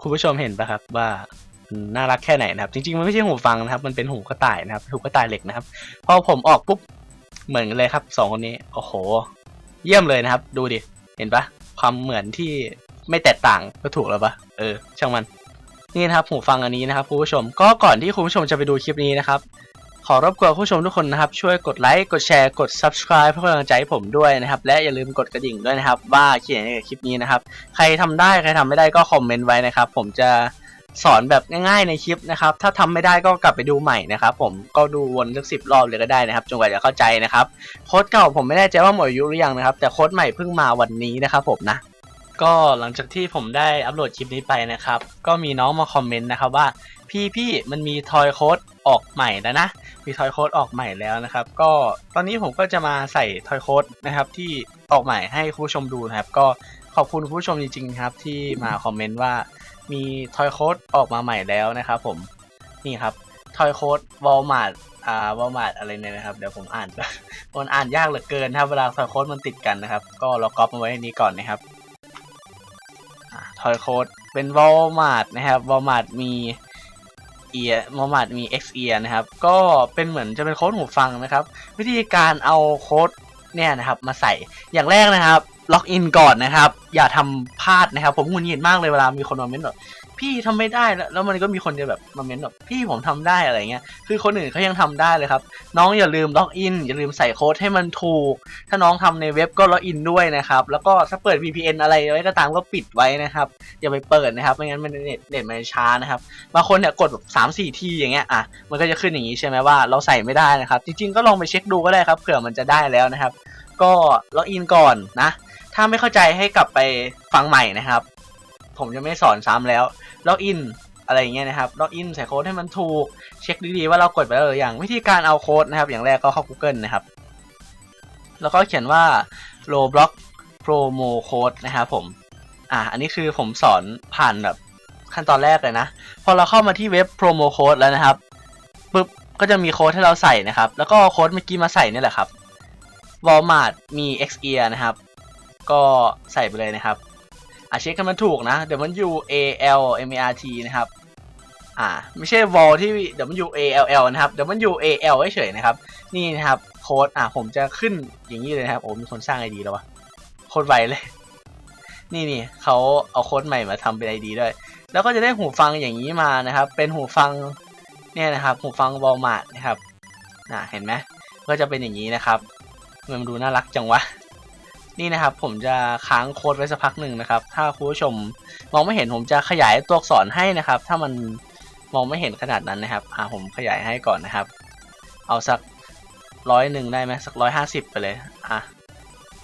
คุณผู้ชมเห็นปะครับว่านน่ารักแค่ไหนนะครับ จริงๆมันไม่ใช่หูฟังนะครับ มันเป็นหูกระต่ายนะครับหูกระต่ายเหล็กนะครับ พอผมออกปุ๊บเหมือนกันเลยครับสองคนนี้โอ้โห เยี่ยมเลยนะครับ ดูดิเห็นปะความเหมือนที่ไม่แตกต่างก็ถูกแล้วปะเออ ช่างมันนี่นะครับหูฟังอันนี้นะครับคุณผู้ชมก็ก่อนที่คุณผู้ชมจะไปดูคลิปนี้นะครับ ขอรบกวนผู้ชมทุกคนนะครับ ช่วยกดไลค์ กดแชร์ กด subscribe เพื่อเป็นกำลังใจให้ผมด้วยนะครับ และอย่าลืมกดกระดิ่งด้วยนะครับ ว่าเขียนในคลิปนี้นะครับ ใครทำได้ใครทำไม่ได้ก็คอมเมนต์ไว้นะครับ ผมจะสอนแบบง่ายๆในคลิปนะครับ ถ้าทำไม่ได้ก็กลับไปดูใหม่นะครับ ผมก็ดูวนสักสิบรอบเลยก็ได้นะครับจนกว่าจะเข้าใจนะครับ โค้ดเก่าผมไม่แน่ใจว่าหมดอายุหรือยังนะครับ แต่โค้ดใหม่เพิ่งมาวันนี้นะครับผมนะ ก็หลังจากที่ผมได้อัปโหลดคลิปนี้ไปนะครับ ก็มีน้องมาคอมเมนต์นะครับว่า พี่พี่มันมีทอยโค้ดออกใหม่แล้วนะ มีทอยโค้ดออกใหม่แล้วนะครับ ก็ตอนนี้ผมก็จะมาใส่ทอยโค้ดนะครับที่ออกใหม่ให้คุณผู้ชมดูนะครับ ก็ขอบคุณคุณผู้ชมจริงๆครับ ที่มาคอมเมนต์ว่ามีทอยโค้ดออกมาใหม่แล้วนะครับผมนี่ครับทอยโค้ดวอลมาร์ทอ่าวอลมาร์ทอะไรเนี่ยนะครับ เดี๋ยวผมอ่านมันอ่านยากเหลือเกินครับเวลาทอยโค้ดมันติดกันนะครับ ก็เราก๊อปมาไว้ในนี้ก่อนนะครับ ทอยโค้ดเป็นวอลมาร์ทนะครับวอลมาร์ทมีเอียวอลมาร์ทมี X เอียนะครับ ก็เป็นเหมือนจะเป็นโค้ดหูฟังนะครับ วิธีการเอาโค้ดเนี่ยนะครับ มาใส่อย่างแรกนะครับ ล็อกอินก่อนนะครับ อย่าทำพลาดนะครับ ผมหงุดหงิดมากเลยเวลามีคนมาเม้นแบบ พี่ทำไม่ได้แล้วแล้วมันก็มีคนจะแบบมาเม้นแบบพี่ผมทำได้อะไรเงี้ยคือคนอื่นเขายังทำได้เลยครับ น้องอย่าลืมล็อกอินอย่าลืมใส่โค้ดให้มันถูก ถ้าน้องทำในเว็บก็ล็อกอินด้วยนะครับ แล้วก็ถ้าเปิด VPN อะไรไว้ก็ตามก็ปิดไว้นะครับอย่าไปเปิดนะครับไม่งั้นมันเน็ตเน็ตมันช้านะครับบางคนเนี่ยกดแบบสามสี่ทีอย่างเงี้ยอะมันก็จะขึ้นอย่างนี้ใช่ไหมว่าเราใส่ไม่ได้นะครับ จริงๆก็ลองไปเช็คดูก็ได้ครับเผื่อมันจะได้แล้วนะครับ ก็ล็อกอินก่อนนะถ้าไม่เข้าใจให้กลับไปฟังใหม่นะครับ ผมจะไม่สอนซ้ำแล้วล็อกอินอะไรอย่างเงี้ยนะครับล็อกอินใส่โค้ดให้มันถูก เช็คดีๆว่าเรากดไปแล้วหรือยังวิธีการเอาโค้ดนะครับ อย่างแรกก็เข้า Google นะครับ แล้วก็เขียนว่า Roblox Promo Code นะครับผมอ่าอันนี้คือผมสอนผ่านแบบขั้นตอนแรกเลยนะ พอเราเข้ามาที่เว็บ Promo Code แล้วนะครับปึ๊บก็จะมีโค้ดให้เราใส่นะครับ แล้วก็โค้ดเมื่อกี้มาใส่นี่แหละครับ Walmart มี X ear นะครับ ก็ใส่ไปเลยนะครับ เช็คกันมันถูกนะ เดี๋ยวมัน U A L M A R T นะครับ อ่า ไม่ใช่ wall ที่ W A L L นะครับ W A L เฉยๆนะครับ นี่นะครับ โค้ด อ่าผมจะขึ้นอย่างนี้เลยนะครับ โอ้ มีคนสร้างไอดีแล้ววะ โคตรไวเลย นี่นี่เขาเอาโค้ดใหม่มาทำเป็นไอดีด้วย แล้วก็จะได้หูฟังอย่างนี้มานะครับ เป็นหูฟัง เนี่ยนะครับ หูฟังวอลมาร์ทนะครับ น่ะ เห็นไหมก็จะเป็นอย่างนี้นะครับมันดูน่ารักจังวะ นี่นะครับผมจะค้างโค้ดไว้สักพักหนึ่งนะครับ ถ้าคุณผู้ชมมองไม่เห็นผมจะขยายตัวอักษรให้นะครับ ถ้ามันมองไม่เห็นขนาดนั้นนะครับอ่าผมขยายให้ก่อนนะครับ เอาสักร้อยหนึ่งได้ไหมสักร้อยห้าสิบไปเลยอะ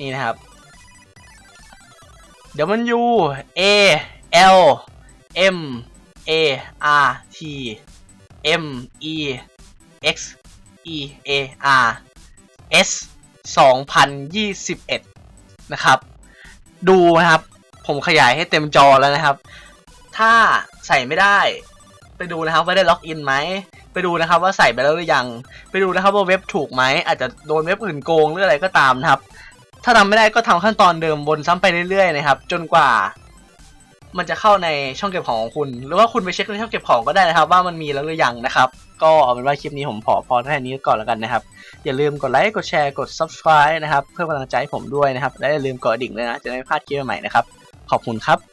นี่นะครับ W A L M A R T M E X E A R S 2021 นะครับ ดูนะครับ ผมขยายให้เต็มจอแล้วนะครับ ถ้าใส่ไม่ได้ ไปดูนะครับว่าได้ล็อกอินไหมไปดูนะครับว่าใส่ไปแล้วหรือยัง ไปดูนะครับว่าเว็บถูกไหมอาจจะโดนเว็บอื่นโกงหรืออะไรก็ตามนะครับ ถ้าทำไม่ได้ก็ทำขั้นตอนเดิมวนซ้ำไปเรื่อยๆนะครับ จนกว่า มันจะเข้าในช่องเก็บของของคุณ หรือว่าคุณไปเช็คในช่องเก็บของก็ได้นะครับ ว่ามันมีแล้วหรือยังนะครับ ก็เอาเป็นว่าคลิปนี้ผมพอพอแค่นี้ก่อนแล้วกันนะครับ อย่าลืมกดไลค์กดแชร์กด subscribe นะครับ เพื่อกำลังใจให้ผมด้วยนะครับ และอย่าลืมกดดิ่งด้วยนะ จะได้ไม่พลาดคลิปใหม่ๆนะครับ ขอบคุณครับ